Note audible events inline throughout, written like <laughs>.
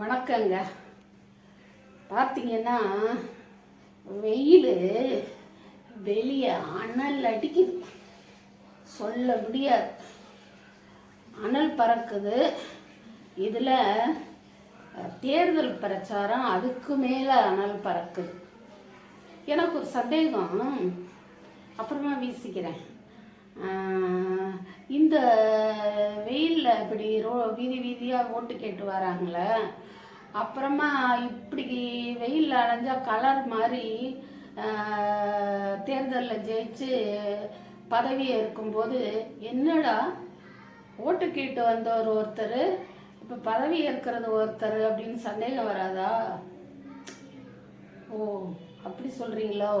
வணக்கங்க. பார்த்தீங்கன்னா வெயில் வெளியே அனல் அடிக்குது. சொல்ல முடியாது. அனல் பறக்குது. இதில் தேர்தல் பிரச்சாரம் அதுக்கு மேலே அனல் பறக்குது. எனக்கு ஒரு சந்தேகம். அப்புறமா வீசிக்கிறேன். இந்த வெயிலில் இப்படி ரோ வீதி வீதியாக ஓட்டு கேட்டு வராங்களே அப்புறமா இப்படி வெயிலில் அலைஞ்சா கலர் மாதிரி தேர்தலில் ஜெயிச்சு பதவியை இருக்கும்போது என்னடா ஓட்டு கேட்டு வந்தவர் ஒருத்தர் இப்போ பதவி ஏற்கிறது ஒருத்தர் அப்படின்னு சந்தேகம் வராதா? ஓ அப்படி சொல்கிறீங்களோ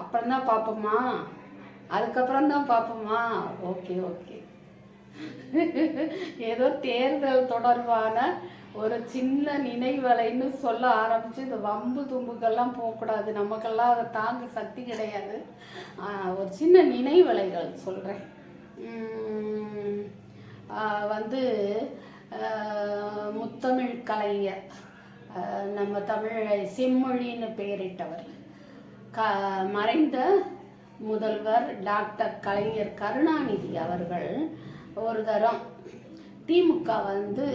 அப்புறம் தான் பார்ப்போமா? அதுக்கப்புறம் தான் பார்ப்போமா? Okay okay. ஏதோ தேர்தல் தொடர்பான ஒரு சின்ன நினைவலைன்னு சொல்ல ஆரம்பிச்சு இந்த வம்பு தும்புக்கெல்லாம் போகக்கூடாது. நமக்கெல்லாம் அதை தாங்க சக்தி கிடையாது. ஒரு சின்ன நினைவலைகள் சொல்கிறேன் வந்து முத்தமிழ் கலைஞர். நம்ம தமிழை செம்மொழின்னு பெயரிட்டவர். க மறைந்த முதல்வர் டாக்டர் கலைஞர் கருணாநிதி அவர்கள் ஒரு தரம் திமுக வந்து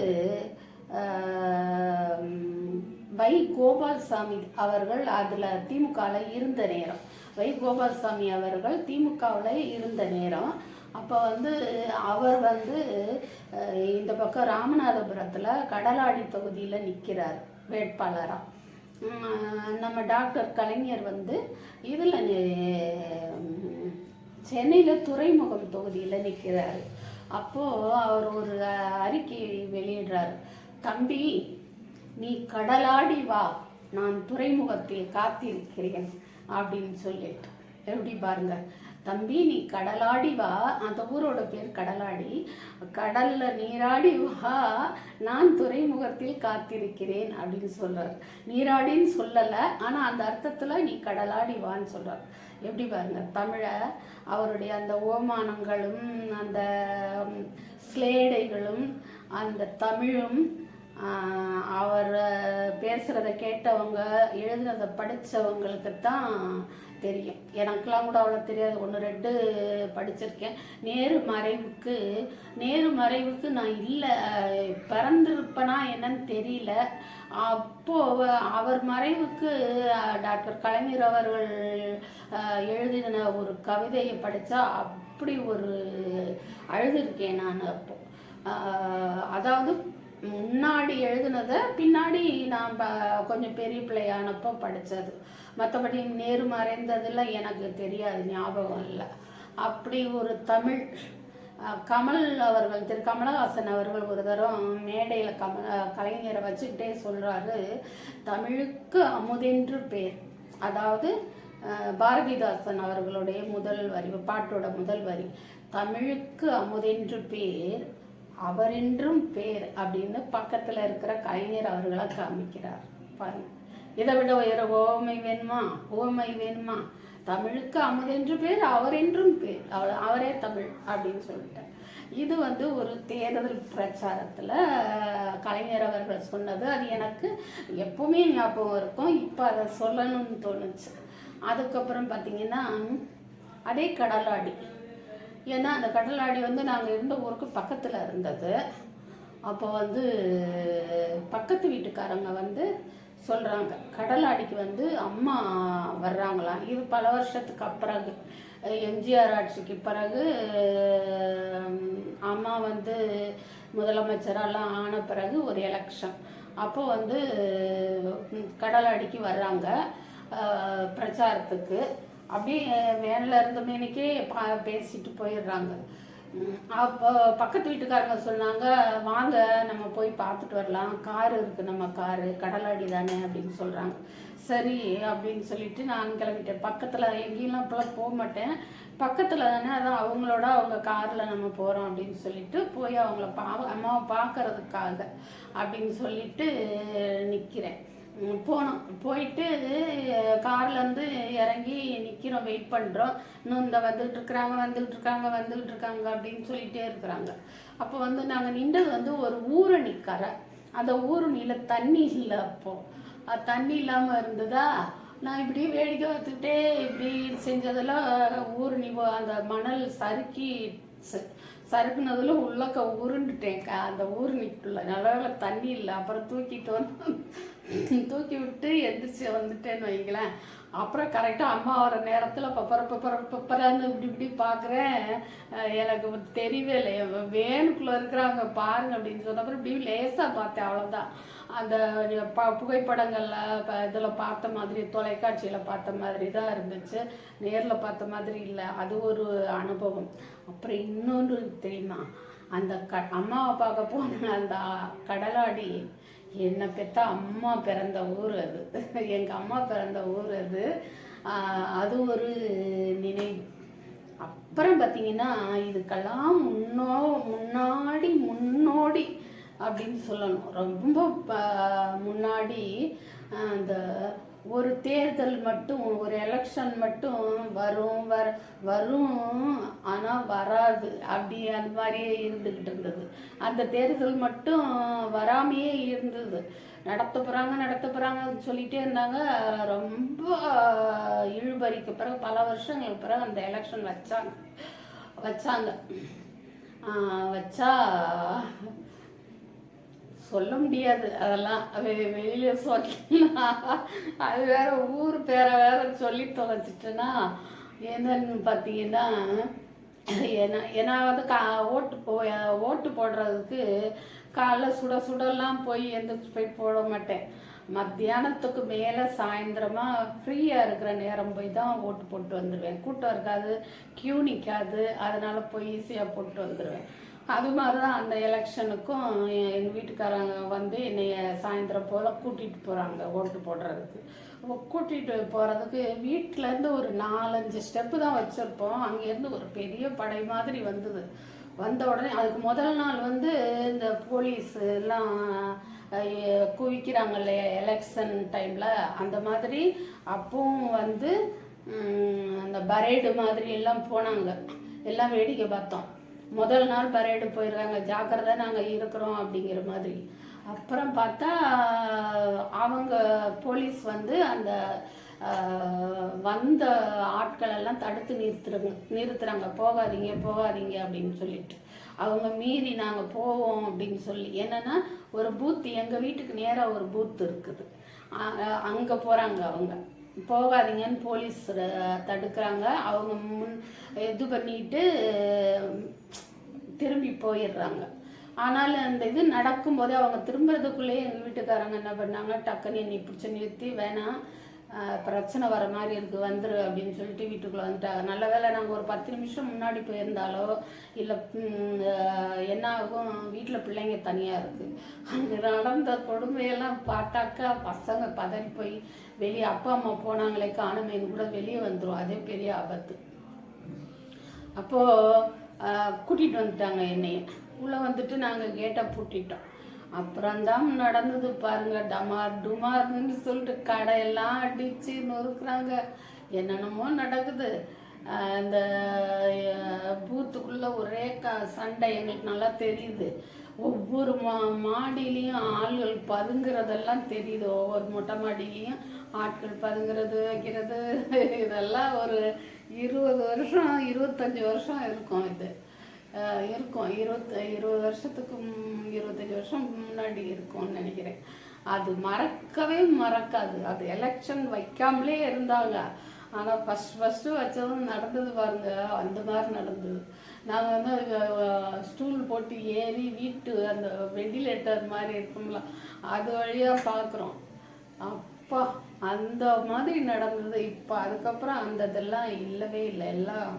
வை கோபால்சாமி அவர்கள் அதில் திமுகவில் இருந்த நேரம். வை கோபால்சாமி அவர்கள் திமுகவில் இருந்த நேரம். அப்போ வந்து அவர் வந்து இந்த பக்கம் ராமநாதபுரத்தில் கடலாடி தொகுதியில் நிற்கிறார் வேட்பாளராக நம்ம டாக்டர் கலைஞர் வந்து இதில் சென்னையில் துறைமுகம் தொகுதியில் நிற்கிறாரு அப்போது அவர் ஒரு அறிக்கை வெளியிடுறார். தம்பி நீ கடலாடி வா. நான் துறைமுகத்தில் காத்திருக்கிறேன். அப்படின்னு சொல்லிட்டு. எப்படி பாருங்கள் தம்பி நீ கடலாடி வா. அந்த ஊரோட பேர் கடலாடி. கடல்ல நீராடி வா. நான் துறைமுகத்தில் காத்திருக்கிறேன் அப்படின்னு சொல்றார். நீராடின்னு சொல்லலை ஆனால் அந்த அர்த்தத்தில் நீ கடலாடி வான்னு சொல்றார். எப்படி பாருங்க தமிழை அவருடைய அந்த ஓமானங்களும் அந்த ஸ்லேடைகளும் அந்த தமிழும் அவர் பேசுகிறத கேட்டவங்க எழுதுனதை படித்தவங்களுக்கு தான் தெரியும். எனக்கெல்லாம் கூட அவ்வளோ தெரியாது. ஒன்று ரெண்டு படிச்சிருக்கேன். நேரு மறைவுக்கு நேரு மறைவுக்கு நான் இல்லை. பிறந்திருப்பேனா என்னன்னு தெரியல. அப்போது அவர் மறைவுக்கு டாக்டர் கலைஞர் அவர்கள் எழுதின ஒரு கவிதையை படித்தா அப்படி ஒரு அழுதுருக்கேன் நான் அப்போ. அதாவது முன்னாடி எழுதுனதை பின்னாடி நான் கொஞ்சம் பெரிய பிள்ளையானப்போ படித்தது மற்றபடி நேரு மறைந்ததில் எனக்கு தெரியாது ஞாபகம் இல்லை. அப்படி ஒரு தமிழ் கமல் அவர்கள் திரு கமலஹாசன் அவர்கள் ஒரு தரம் மேடையில் கம கலைஞரை வச்சுக்கிட்டே சொல்கிறாரு தமிழுக்கு அமுதென்று பேர். அதாவது பாரதிதாசன் அவர்களுடைய முதல் வரி பாட்டோட முதல் வரி தமிழுக்கு அமுதென்று பேர். அவரென்றும் பேர் அப்படின்னு பக்கத்தில் இருக்கிற கலைஞர் அவர்களை காமிக்கிறார். பாருங்க. இதை விட உயர ஓமை வேணுமா? ஓமை வேணுமா? தமிழுக்கு அமுதென்று பேர் அவரென்றும் பேர். அவள் அவரே தமிழ் அப்படின்னு சொல்லிட்டார். இது வந்து ஒரு தேர்தல் பிரச்சாரத்தில் கலைஞர் அவர்கள் சொன்னது. அது எனக்கு எப்பவுமே ஞாபகம் இருக்கும். இப்போ அதை சொல்லணும்னு தோணுச்சு. அதுக்கப்புறம் பார்த்தீங்கன்னா அதே கடலாடி. ஏன்னா அந்த கடலாடி வந்து நாங்கள் இருந்த ஊருக்கு பக்கத்தில் இருந்தது. அப்போ வந்து பக்கத்து வீட்டுக்காரங்க வந்து சொல்கிறாங்க கடலாடிக்கு வந்து அம்மா வர்றாங்களாம் இது பல வருஷத்துக்கு அப்புறகு எம்ஜிஆர் ஆட்சிக்கு பிறகு அம்மா வந்து முதலமைச்சரெல்லாம் ஆன பிறகு ஒரு எலெக்ஷன் அப்போ வந்து கடலாடிக்கு வர்றாங்க பிரச்சாரத்துக்கு. அப்படியே வேனில் இருந்த மேனிக்கே பா பேசிட்டு போயிடுறாங்க. அப்போ பக்கத்து வீட்டுக்காரங்க சொன்னாங்க வாங்க நம்ம போய் பார்த்துட்டு வரலாம். காரு இருக்குது நம்ம காரு கடலாடி தானே அப்படின்னு சொல்கிறாங்க சரி அப்படின்னு சொல்லிட்டு நான் கிளம்பிட்டேன். பக்கத்தில் எங்கேயும் இப்போலாம் போக மாட்டேன். பக்கத்தில் தானே அதான் அவங்களோட அவங்க காரில் நம்ம போகிறோம் அப்படின்னு சொல்லிட்டு போய் அவங்கள பா அம்மாவை பார்க்கறதுக்காக அப்படின்னு சொல்லிட்டு நிற்கிறேன் போனோம். போயிட்டு கார்லேருந்து இறங்கி நிற்கிறோம் வெயிட் பண்ணுறோம் இன்னும் இந்த வந்துகிட்டு இருக்கிறாங்க வந்துகிட்டு இருக்காங்க வந்துகிட்டு இருக்காங்க அப்படின்னு சொல்லிகிட்டே இருக்கிறாங்க. அப்போ வந்து நாங்கள் நின்றது வந்து ஒரு ஊரணி கரை. அந்த ஊரணியில் தண்ணி இல்லை அப்போது தண்ணி இல்லாமல் இருந்ததா? நான் இப்படி வேடிக்கை பார்த்துக்கிட்டே இப்படி செஞ்சதெல்லாம் ஊரணி அந்த மணல் சறுக்கி ச- சறுக்குனதுல உள்ளக்க உருண்டுட்டேன். அந்த அந்த ஊருணிக்குள்ள. நல்ல தண்ணி இல்லை. அப்புறம் தூக்கிட்டு வந்து <laughs> தூக்கி விட்டு எந்திரிச்சு வந்துட்டேன்னு வைங்களேன். அப்புறம் கரெக்டாக அம்மா வர நேரத்தில் பப்பர பப்பர பப்பரன்னு இப்படி இப்படி பார்க்குறேன் எனக்கு தெரியவே இல்லை. வேனுக்குள்ளே இருக்கிறாங்க பாருங்க அப்படின்னு சொன்ன அப்புறம் இப்படி லேசாக பார்த்தேன் அவ்வளோதான் அந்த ப புகைப்படங்களில் இதில் பார்த்த மாதிரி தொலைக்காட்சியில் பார்த்த மாதிரி தான் இருந்துச்சு. நேரில் பார்த்த மாதிரி இல்லை. அது ஒரு அனுபவம். அப்புறம் இன்னொன்று தெரியுமா? அந்த க அம்மாவை பார்க்க போன அந்த கடலாடி என்னை பெற்ற அம்மா பிறந்த ஊர் அது. எங்கள் அம்மா பிறந்த ஊர் அது. அது ஒரு நினைவு. அப்புறம் பார்த்தீங்கன்னா இதுக்கெல்லாம் முன்னோ முன்னாடி முன்னோடி அப்படின்னு சொல்லணும். ரொம்ப ப- முன்னாடி அந்த ஒரு தேர்தல் மட்டும் ஒரு எலெக்ஷன் மட்டும் வரும் வர வரும் ஆனால் வராது. அப்படி அந்த மாதிரியே இருந்துக்கிட்டு இருந்தது. அந்த தேர்தல் மட்டும் வராமையே இருந்தது. நடத்த போகிறாங்க நடத்த போகிறாங்கன்னு சொல்லிகிட்டே இருந்தாங்க. ரொம்ப இழுபறிக்கு பிறகு பல வருஷங்களுக்கு பிறகு அந்த எலெக்ஷன் வச்சாங்க. வச்சாங்க. வச்சா சொல்ல முடியாது. அதெல்லாம் வெ- வெளியில சொல்லா அது வேற ஊர் பேரை வேற சொல்லி தொலைச்சிட்டேன்னா என்னன்னு பார்த்தீங்கன்னா ஏன்னா ஏன்னா வந்து கா ஓட்டு போ ஓட்டு போடுறதுக்கு காலைல சுட சுடலாம் போய் எந்திரிச்சு போய் போட மாட்டேன். மத்தியானத்துக்கு மேலே சாயந்தரமா ஃப்ரீயாக இருக்கிற நேரம் போய் தான் ஓட்டு போட்டு வந்துடுவேன் கூட்டம் இருக்காது கியூ நிற்காது அதனால போய் ஈஸியாக போட்டு வந்துடுவேன் அது மாதிரி தான் அந்த எலெக்ஷனுக்கும் எங்கள் வீட்டுக்காரங்க வந்து என்னைய சாயந்தரம் போல் கூட்டிகிட்டு போகிறாங்க ஓட்டு போடுறதுக்கு. கூட்டிகிட்டு போகிறதுக்கு வீட்டிலேருந்து ஒரு நாலஞ்சு ஸ்டெப்பு தான் வச்சுருப்போம். அங்கேருந்து ஒரு பெரிய படை மாதிரி வந்தது. வந்த உடனே அதுக்கு முதல் நாள் வந்து இந்த போலீஸ் எல்லாம் குவிக்கிறாங்க இல்லையா எலெக்ஷன் டைமில் அந்த மாதிரி அப்பவும் வந்து அந்த பரேடு மாதிரி எல்லாம் போனாங்க. எல்லாம் வேடிக்கை பார்த்தோம். முதல் நாள் பரேடு போயிருக்காங்க. ஜாக்கிரதை நாங்கள் இருக்கிறோம் அப்படிங்கிற மாதிரி. அப்புறம் பார்த்தா அவங்க போலீஸ் வந்து அந்த வந்த ஆட்கள் எல்லாம் தடுத்து நிறுத்துறாங்க. நிறுத்துறாங்க. போகாதீங்க போகாதீங்க அப்படின்னு சொல்லிட்டு. அவங்க மீறி நாங்கள் போவோம் அப்படின்னு சொல்லி. என்னன்னா ஒரு பூத் எங்கள் வீட்டுக்கு நேராக ஒரு பூத் இருக்குது. அங்கே போகிறாங்க அவங்க. போகாதீங்கன்னு போலீஸ் தடுக்கிறாங்க. அவங்க முன் இது பண்ணிட்டு திரும்பி போயிடுறாங்க. ஆனால் அந்த இது நடக்கும்போதே அவங்க திரும்புறதுக்குள்ளேயே எங்கள் வீட்டுக்காரங்க என்ன பண்ணாங்க டக்குன்னு என்னை பிடிச்சி நிறுத்தி வேணாம் பிரச்சனை வர மாதிரி இருக்குது வந்துரு அப்படின்னு சொல்லிட்டு வீட்டுக்குள்ளே வந்துட்டாங்க. நல்ல வேளை நாங்கள் ஒரு பத்து நிமிஷம் முன்னாடி போயிருந்தாலோ இல்லை என்ன வீட்டில் பிள்ளைங்க தனியாக இருக்குது அங்கே நடந்த கொடுமையெல்லாம் பார்த்தாக்கா பசங்க பதறி போய் வெளியே அப்பா அம்மா போனாங்களே காணுமேன்னு கூட வெளியே வந்துடும் அதே பெரிய ஆபத்து. அப்போது கூட்டிகிட்டு வந்துட்டாங்க என்னைய. உள்ளே வந்துட்டு நாங்கள் கேட்டை பூட்டிட்டோம். அப்புறம்தான் நடந்தது பாருங்க. டமார் டுமார்னு சொல்லிட்டு கடையெல்லாம் அடித்து நொறுக்குறாங்க. என்னென்னமோ நடக்குது. இந்த பூத்துக்குள்ளே ஒரே க சண்டை எங்களுக்கு நல்லா தெரியுது. ஒவ்வொரு மா மாடியிலையும் ஆள்கள் பதுங்குறதெல்லாம் தெரியுது. ஒவ்வொரு மொட்டை மாடியிலையும் ஆட்கள் பதுங்குறது வைக்கிறது. இதெல்லாம் ஒரு இருபது வருஷம் இருபத்தஞ்சி வருஷம் இருக்கும் இது. இருக்கும். இருபத்த இருபது வருஷத்துக்கும் இருபத்தஞ்சி வருஷம் முன்னாடி இருக்கும்னு நினைக்கிறேன். அது மறக்கவே மறக்காது. அது எலெக்ஷன் வைக்காமலே இருந்தாங்க. ஆனால் ஃபஸ்ட் ஃபஸ்ட்டு வச்சதும் நடந்தது பாருங்க. அந்த மாதிரி நடந்தது. நாங்கள் வந்து ஸ்டூல் போட்டு ஏறி வீட்டு அந்த வெண்டிலேட்டர் மாதிரி இருக்கும்ல அது வழியாக பார்க்குறோம் அப்பா அந்த மாதிரி நடந்தது. இப்போ அதுக்கப்புறம் அந்த இதெல்லாம் இல்லவே இல்லை. எல்லாம்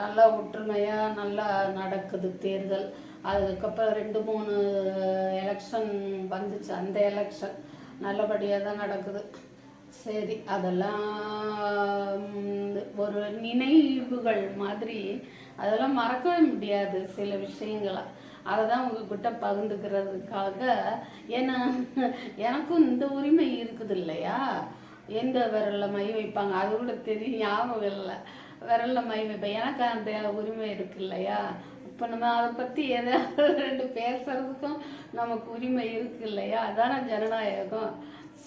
நல்லா ஒற்றுமையாக நல்லா நடக்குது தேர்தல். அதுக்கப்புறம் ரெண்டு மூணு எலெக்ஷன் வந்துச்சு. அந்த எலெக்ஷன் நல்லபடியாக தான் நடக்குது. சரி அதெல்லாம் ஒரு நினைவுகள் மாதிரி அதெல்லாம் மறக்கவே முடியாது சில விஷயங்களை. அதை தான் உங்ககிட்ட பகிர்ந்துக்கிறதுக்காக. ஏன்னா எனக்கும் இந்த உரிமை இருக்குது இல்லையா? எந்த விரலில் மை வைப்பாங்க? அது கூட தெரியும் ஞாபகம் இல்லை. விரலில் மை வைப்பேன். எனக்கு அந்த உரிமை இருக்கு இல்லையா? இப்போ நம்ம அதை பற்றி எதாவது ரெண்டு பேசுறதுக்கும் நமக்கு உரிமை இருக்கு இல்லையா? அதான ஜனநாயகம்.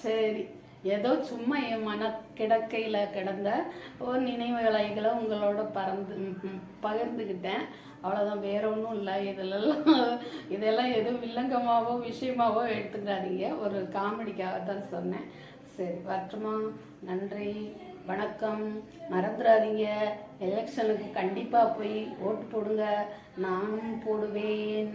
சரி. ஏதோ சும்மா என் மன கிடக்கையில் கிடந்த ஒரு நினைவுகளைகளை உங்களோட பறந்து பகிர்ந்துக்கிட்டேன் அவ்வளோதான் வேற ஒன்றும் இல்லை. இதிலெல்லாம் இதெல்லாம் எதுவும் வில்லங்கமாகவோ விஷயமாவோ எடுத்துக்காதீங்க. ஒரு காமெடிக்காக தான் சொன்னேன். சரி வரட்டுமா நன்றி. வணக்கம். மறந்துடாதீங்க. எலெக்ஷனுக்கு கண்டிப்பாக போய் ஓட்டு போடுங்க. நானும் போடுவேன்.